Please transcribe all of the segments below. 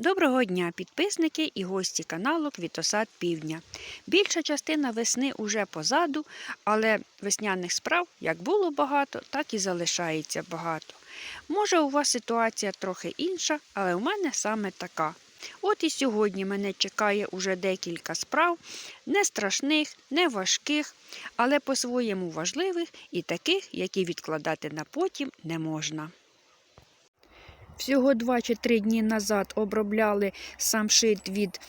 Доброго дня, підписники і гості каналу Квітосад Півдня. Більша частина весни уже позаду, але весняних справ як було багато, так і залишається багато. Може, у вас ситуація трохи інша, але у мене саме така. От і сьогодні мене чекає уже декілька справ, не страшних, не важких, але по-своєму важливих і таких, які відкладати на потім не можна. Всього 2 чи 3 дні назад обробляли самшит від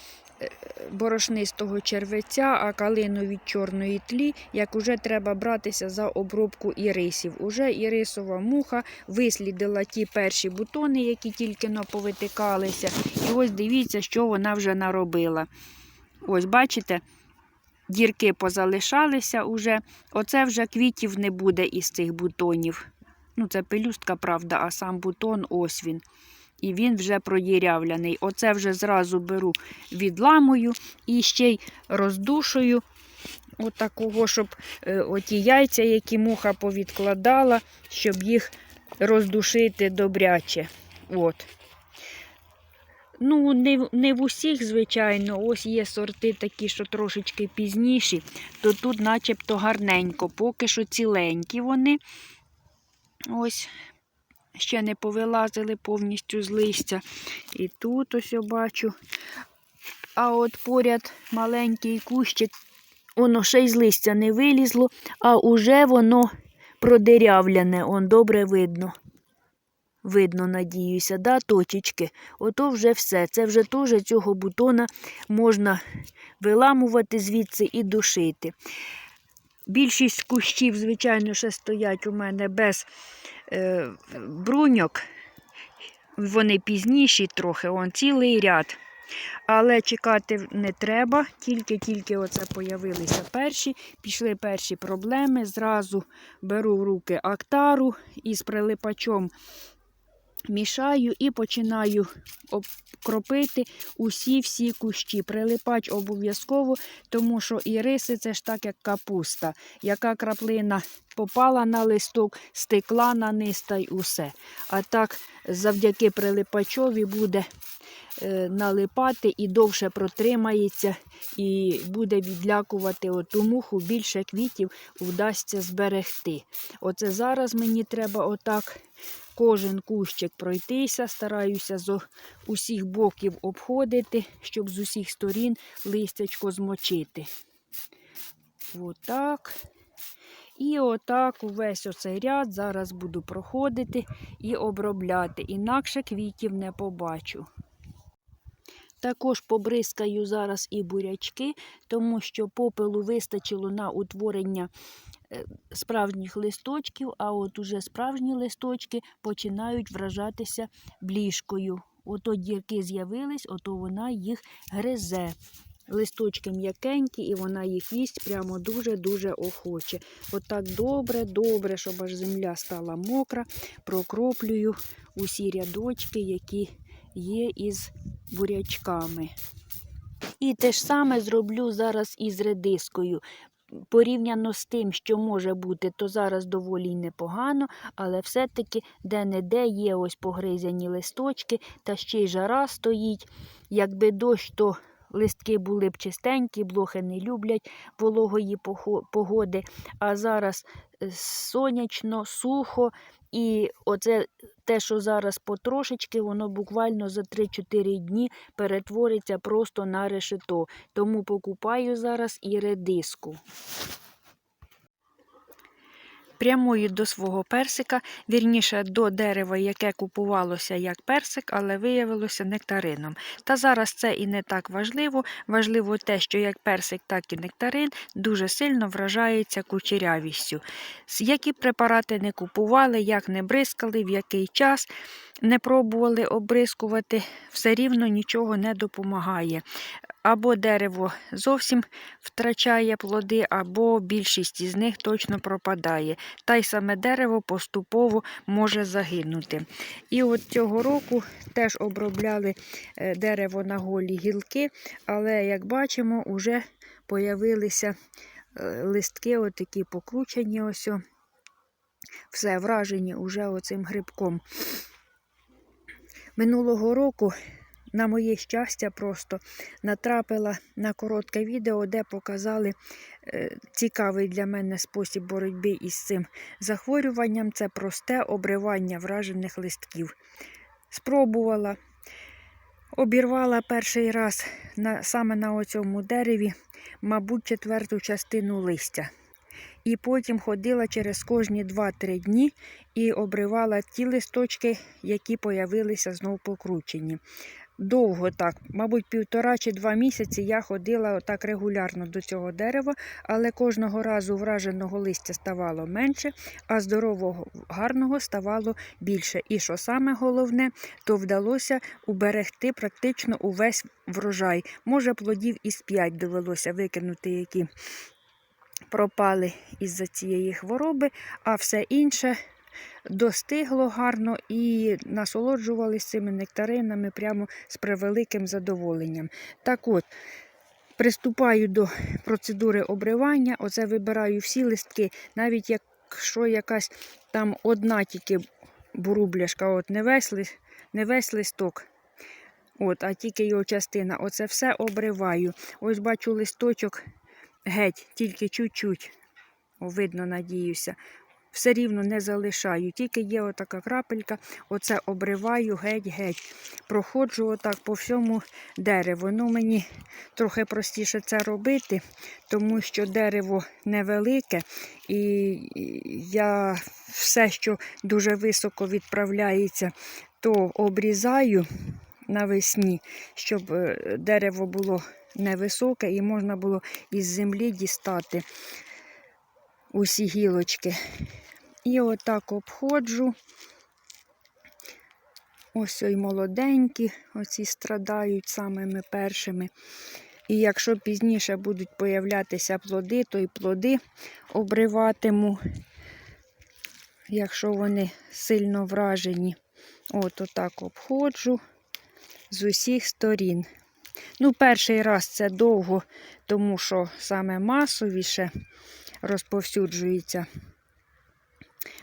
е, борошнистого червеця, а калину від чорної тлі, як уже треба братися за обробку ірисів. Уже ірисова муха вислідила ті перші бутони, які тільки но повитикалися. І ось дивіться, що вона вже наробила. Ось, бачите, дірки позалишалися уже. Оце вже квітів не буде із цих бутонів. Ну, це пелюстка, правда, а сам бутон ось він. І він вже продірявляний. Оце вже зразу беру, відламую і ще й роздушую. Отакого, щоб е, оті яйця, які муха повідкладала, щоб їх роздушити добряче. От. Ну, не, не в усіх, звичайно, ось є сорти такі, що трошечки пізніші, то тут начебто гарненько, поки що ціленькі вони. Ось ще не повилазили повністю з листя. І тут ось я бачу. А от поряд маленький кущик, воно ще й з листя не вилізло, а уже воно продирявлене, он добре видно. Видно, надіюся, да, точечки. Ото вже все. Це вже теж цього бутона можна виламувати звідси і душити. Більшість кущів, звичайно, ще стоять у мене без е, бруньок. Вони пізніші трохи, он цілий ряд. Але чекати не треба, тільки-тільки оце появилися перші, пішли перші проблеми. Зразу беру в руки актару і з прилипачом мішаю і починаю обкропити усі-всі кущі. Прилипач обов'язково, тому що іриси це ж так, як капуста. Яка краплина попала на листок, стекла на низ та й усе. А так завдяки прилипачові буде е, налипати і довше протримається, і буде відлякувати оту муху, більше квітів вдасться зберегти. Оце зараз мені треба отак кожен кущик пройтися, стараюся з усіх боків обходити, щоб з усіх сторін листячко змочити. Отак. І отак увесь оцей ряд зараз буду проходити і обробляти, інакше квітів не побачу. Також побризкаю зараз і бурячки, тому що попелу вистачило на утворення справжніх листочків, а от уже справжні листочки починають вражатися бліжкою. Ото дірки з'явились, ото вона їх гризе. Листочки м'якенькі, і вона їх їсть прямо дуже-дуже охоче. Отак добре-добре, щоб аж земля стала мокра, прокроплюю усі рядочки, які є із бурячками. І те ж саме зроблю зараз із редискою. Порівняно з тим, що може бути, то зараз доволі й непогано, але все-таки де-не-де є ось погризяні листочки, та ще й жара стоїть. Якби дощ, то листки були б чистенькі, блохи не люблять вологої погоди. А зараз е, сонячно, сухо, і оце те, що зараз потрошечки, воно буквально за 3-4 дні перетвориться просто на решето. Тому покупаю зараз і редиску. Прямую до свого персика, вірніше до дерева, яке купувалося як персик, але виявилося нектарином. Та зараз це і не так важливо. Важливо те, що як персик, так і нектарин дуже сильно вражається кучерявістю. Які препарати не купували, як не бризкали, в який час не пробували обрискувати, все рівно нічого не допомагає. Або дерево зовсім втрачає плоди, або більшість із них точно пропадає. Та й саме дерево поступово може загинути. І от цього року теж обробляли е, дерево на голі гілки, але, як бачимо, вже появилися е, листки, отакі покручені, ось. Все вражені уже оцим грибком. Минулого року на моє щастя, просто натрапила на коротке відео, де показали е, цікавий для мене спосіб боротьби із цим захворюванням. Це просте обривання вражених листків. Спробувала, обірвала перший раз на, саме на оцьому дереві, мабуть, четверту частину листя. І потім ходила через кожні 2-3 дні і обривала ті листочки, які появилися знов покручені. Довго так, мабуть, півтора чи два місяці я ходила так регулярно до цього дерева, але кожного разу враженого листя ставало менше, а здорового гарного ставало більше. І що саме головне, то вдалося уберегти практично увесь врожай. Може, плодів із п'ять довелося викинути, які пропали із-за цієї хвороби, а все інше достигло гарно і насолоджувалися цими нектаринами прямо з превеликим задоволенням. Так от, приступаю до процедури обривання, оце вибираю всі листки, навіть якщо якась там одна тільки бурубляшка, от не весь, не весь листок. От, а тільки його частина. Оце все обриваю. Ось бачу листочок геть, тільки чуть-чуть. Видно, надіюся. Все рівно не залишаю. Тільки є отака крапелька, оце обриваю геть-геть. Проходжу отак по всьому дереву. Ну, мені трохи простіше це робити, тому що дерево невелике, і я все, що дуже високо відправляється, то обрізаю навесні, щоб е, дерево було невисоке і можна було із землі дістати усі гілочки. І отак обходжу. Ось ой молоденькі, оці страдають самими першими. І якщо пізніше будуть появлятися плоди, то й плоди обриватиму, якщо вони сильно вражені. От отак обходжу з усіх сторін. Ну, перший раз це довго, тому що саме масовіше розповсюджується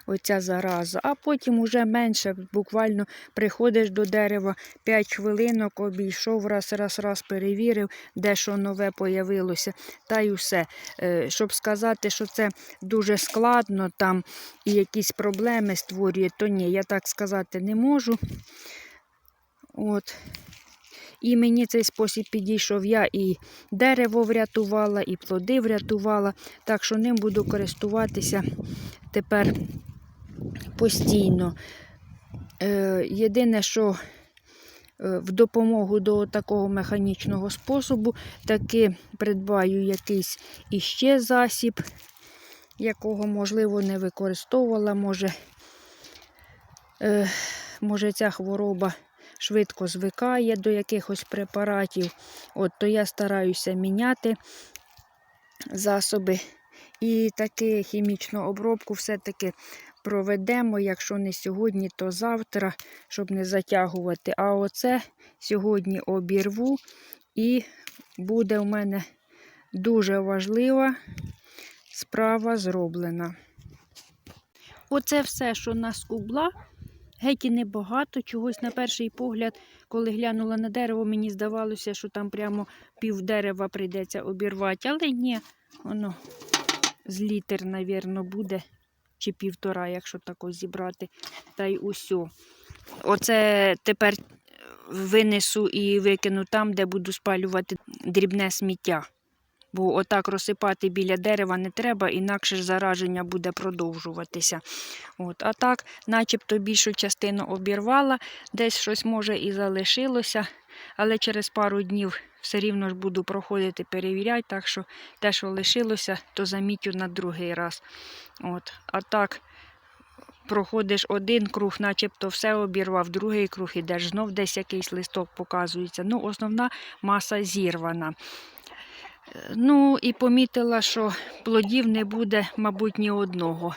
оця зараза, а потім уже менше, буквально приходиш до дерева 5 хвилинок, обійшов, раз, раз, раз перевірив, де що нове появилося, та й усе. Е, Щоб сказати, що це дуже складно там і якісь проблеми створює, то ні, я так сказати не можу. От. І мені цей спосіб підійшов. Я і дерево врятувала, і плоди врятувала, так що ним буду користуватися тепер постійно. Е, єдине, що е, в допомогу до такого механічного способу таки придбаю якийсь іще засіб, якого, можливо, не використовувала. Може, е, може ця хвороба швидко звикає до якихось препаратів. От, то я стараюся міняти засоби. І таки хімічну обробку все-таки проведемо, якщо не сьогодні, то завтра, щоб не затягувати. А оце сьогодні обірву і буде в мене дуже важлива справа зроблена. Оце все, що наскубла, геть і небагато. Чогось на перший погляд, коли глянула на дерево, мені здавалося, що там прямо пів дерева прийдеться обірвати. Але ні, воно з літр, навірно, буде, чи півтора, якщо тако зібрати, та й усьо. Оце тепер винесу і викину там, де буду спалювати дрібне сміття. Бо отак розсипати біля дерева не треба, інакше ж зараження буде продовжуватися. От. А так, начебто більшу частину обірвала, десь щось може і залишилося, але через пару днів все рівно ж буду проходити, перевіряти, так що те, що лишилося, то замітю на другий раз. От. А так, проходиш один круг, начебто все обірвав, другий круг ідеш, знов десь якийсь листок показується. Ну, основна маса зірвана. Ну, і помітила, що плодів не буде, мабуть, ні одного.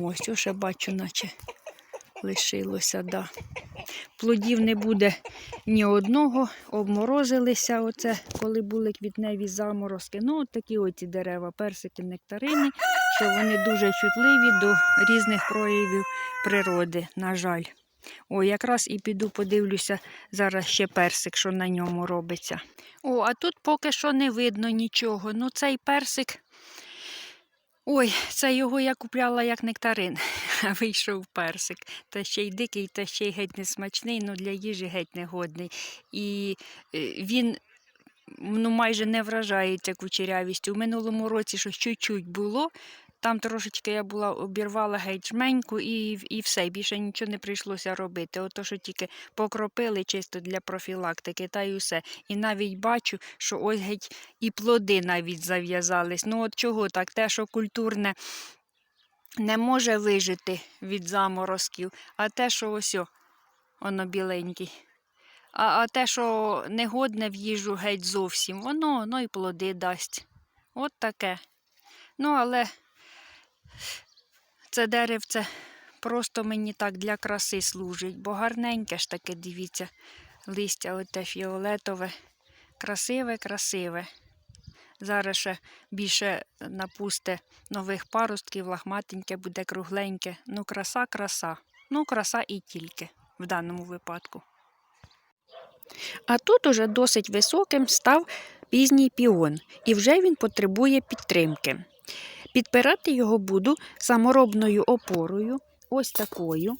Ось, ще бачу, наче лишилося, да. Плодів не буде ні одного, обморозилися, оце, коли були квітневі заморозки. Ну, от такі оці дерева, персики, нектарини, що вони дуже чутливі до різних проявів природи, на жаль. О, якраз і піду подивлюся зараз ще персик, що на ньому робиться. О, а тут поки що не видно нічого. Ну, цей персик. Ой, це його я купляла як нектарин, а вийшов персик. Та ще й дикий, та ще й геть не смачний, ну для їжі геть не годний. І е, він ну, майже не вражається кучерявістю. У минулому році щось чуть-чуть було. Там трошечки я була обірвала геть жменьку і, і все, більше нічого не прийшлося робити. Ото, що тільки покропили чисто для профілактики, та й усе. І навіть бачу, що ось геть і плоди навіть зав'язались. Ну от чого так? Те, що культурне не може вижити від заморозків, а те, що ось о, воно біленький. А, а те, що негодне в їжу геть зовсім, воно, воно і плоди дасть. От таке. Ну, але це деревце просто мені так для краси служить, бо гарненьке ж таке, дивіться, листя оте фіолетове. Красиве, красиве. Зараз ще більше напусте нових паростків, лахматеньке буде кругленьке. Ну, краса, краса. Ну, краса і тільки в даному випадку. А тут уже досить високим став пізній піон, і вже він потребує підтримки. Підпирати його буду саморобною опорою, ось такою.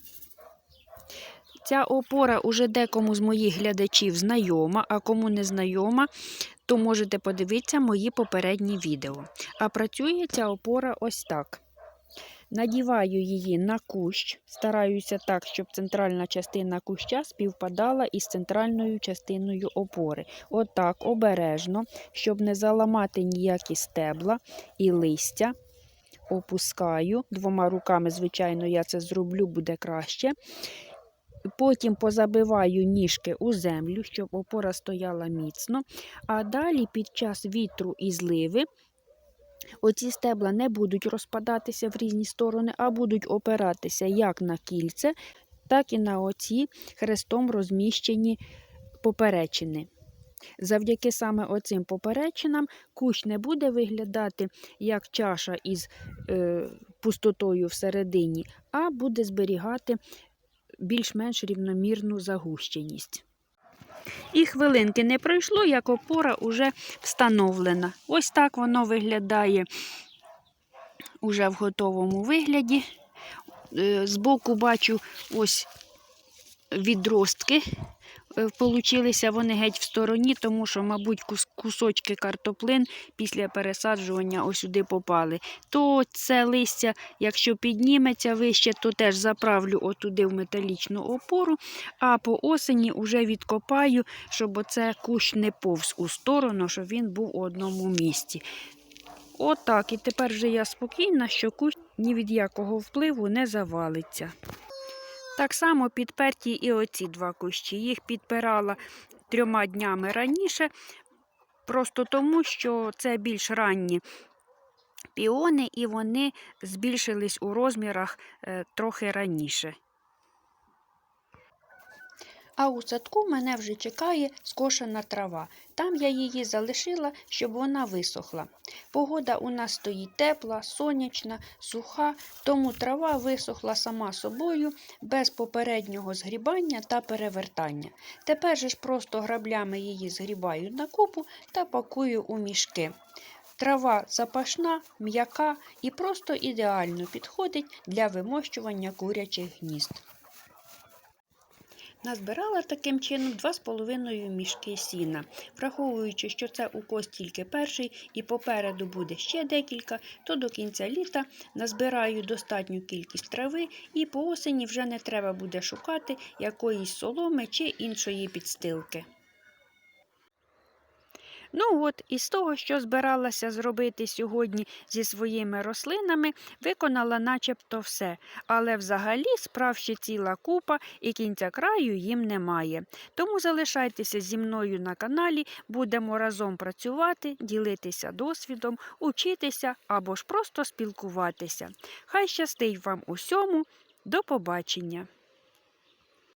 Ця опора уже декому з моїх глядачів знайома, а кому не знайома, то можете подивитися мої попередні відео. А працює ця опора ось так. Надіваю її на кущ, стараюся так, щоб центральна частина куща співпадала із центральною частиною опори. Отак, обережно, щоб не заламати ніякі стебла і листя. Опускаю. Двома руками, звичайно, я це зроблю, буде краще. Потім позабиваю ніжки у землю, щоб опора стояла міцно. А далі під час вітру і зливи оці стебла не будуть розпадатися в різні сторони, а будуть опиратися як на кільце, так і на оці хрестом розміщені поперечини. Завдяки саме оцим поперечинам кущ не буде виглядати як чаша із е, пустотою всередині, а буде зберігати більш-менш рівномірну загущеність. І хвилинки не пройшло, як опора вже встановлена. Ось так воно виглядає уже в готовому вигляді. Е, Збоку бачу ось відростки. Е, Получилися вони геть в стороні, тому що, мабуть, кус- кусочки картоплин після пересаджування ось сюди попали. То це листя, якщо підніметься вище, то теж заправлю отуди в металічну опору, а по осені вже відкопаю, щоб оце кущ не повз у сторону, щоб він був у одному місці. Отак. І тепер вже я спокійна, що кущ ні від якого впливу не завалиться. Так само підперті і оці два кущі. Їх підпирала трьома днями раніше, просто тому, що це більш ранні піони, і вони збільшились у розмірах е, трохи раніше. А у садку мене вже чекає скошена трава. Там я її залишила, щоб вона висохла. Погода у нас стоїть тепла, сонячна, суха, тому трава висохла сама собою, без попереднього згрібання та перевертання. Тепер же ж просто граблями її згрібаю на купу та пакую у мішки. Трава запашна, м'яка і просто ідеально підходить для вимощування курячих гнізд. Назбирала таким чином 2,5 мішки сіна. Враховуючи, що це укос тільки перший і попереду буде ще декілька, то до кінця літа назбираю достатню кількість трави і по осені вже не треба буде шукати якоїсь соломи чи іншої підстилки. Ну от, із того, що збиралася зробити сьогодні зі своїми рослинами, виконала начебто все. Але взагалі справ ще ціла купа і кінця краю їм немає. Тому залишайтеся зі мною на каналі, будемо разом працювати, ділитися досвідом, учитися або ж просто спілкуватися. Хай щастить вам усьому. До побачення!